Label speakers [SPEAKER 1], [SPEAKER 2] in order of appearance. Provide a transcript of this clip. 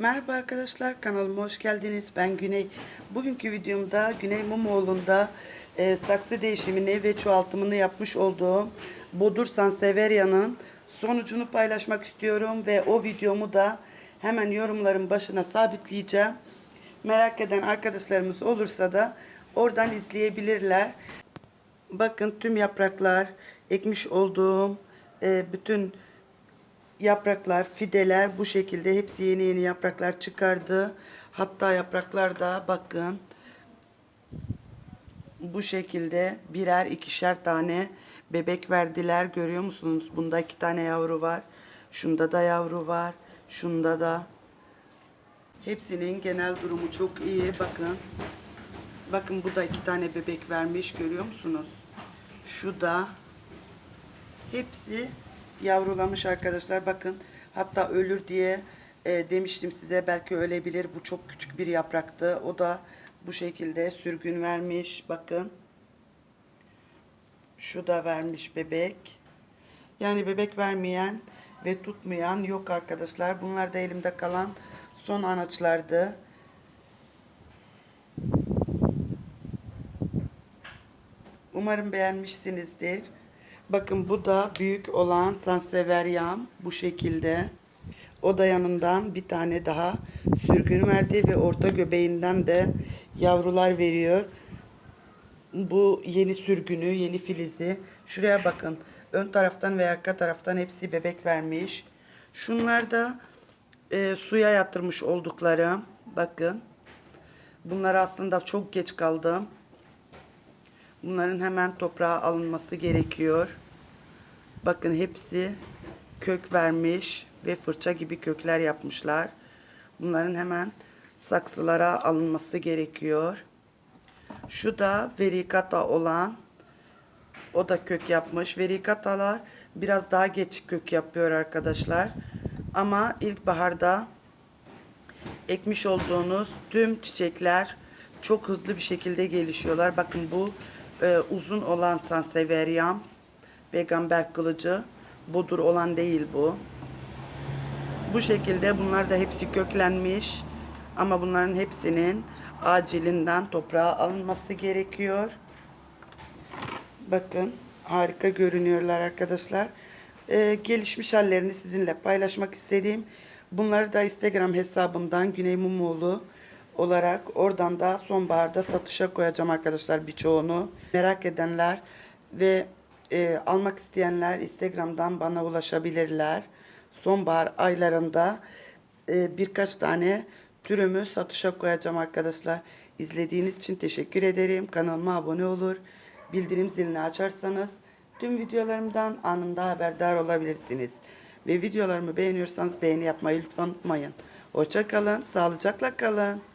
[SPEAKER 1] Merhaba arkadaşlar kanalıma hoş geldiniz. Ben Güney. Bugünkü videomda Güney Mumoğlu'nda e, saksı değişimini ve çoğaltımını yapmış olduğum Bodur Sanseveria'nın sonucunu paylaşmak istiyorum ve o videomu da hemen yorumların başına sabitleyeceğim. Merak eden arkadaşlarımız olursa da oradan izleyebilirler. Bakın tüm yapraklar ekmiş olduğum e, bütün yapraklar, fideler bu şekilde hepsi yeni yeni yapraklar çıkardı. Hatta yapraklar da bakın bu şekilde birer ikişer tane bebek verdiler. Görüyor musunuz? Bunda iki tane yavru var. Şunda da yavru var. Şunda da. Hepsinin genel durumu çok iyi. Bakın. Bakın bu da iki tane bebek vermiş. Görüyor musunuz? Şu da. Hepsi yavrulamış arkadaşlar. Bakın hatta ölür diye e, demiştim size. Belki ölebilir. Bu çok küçük bir yapraktı. O da bu şekilde sürgün vermiş. Bakın. Şu da vermiş bebek. Yani bebek vermeyen ve tutmayan yok arkadaşlar. Bunlar da elimde kalan son anaçlardı. Umarım beğenmişsinizdir. Bakın bu da büyük olan Sanseverian bu şekilde. O da yanından bir tane daha sürgün verdi ve orta göbeğinden de yavrular veriyor. Bu yeni sürgünü, yeni filizi. Şuraya bakın. Ön taraftan ve arka taraftan hepsi bebek vermiş. Şunlar da e, suya yatırmış olduklarım. Bakın. Bunlar aslında çok geç kaldım. Bunların hemen toprağa alınması gerekiyor. Bakın hepsi kök vermiş ve fırça gibi kökler yapmışlar. Bunların hemen saksılara alınması gerekiyor. Şu da verikata olan o da kök yapmış. Verikatalar biraz daha geç kök yapıyor arkadaşlar. Ama ilkbaharda ekmiş olduğunuz tüm çiçekler çok hızlı bir şekilde gelişiyorlar. Bakın bu e, uzun olan Sanseverian peygamber kılıcı budur olan değil bu. Bu şekilde bunlar da hepsi köklenmiş ama bunların hepsinin acilinden toprağa alınması gerekiyor. Bakın harika görünüyorlar arkadaşlar. Ee, gelişmiş hallerini sizinle paylaşmak istediğim. Bunları da Instagram hesabımdan Güney Mumoğlu olarak oradan da sonbaharda satışa koyacağım arkadaşlar birçoğunu. Merak edenler ve e, almak isteyenler Instagram'dan bana ulaşabilirler. Sonbahar aylarında e, birkaç tane türümü satışa koyacağım arkadaşlar. İzlediğiniz için teşekkür ederim. Kanalıma abone olur. Bildirim zilini açarsanız tüm videolarımdan anında haberdar olabilirsiniz. Ve videolarımı beğeniyorsanız beğeni yapmayı lütfen unutmayın. Hoşça kalın, sağlıcakla kalın.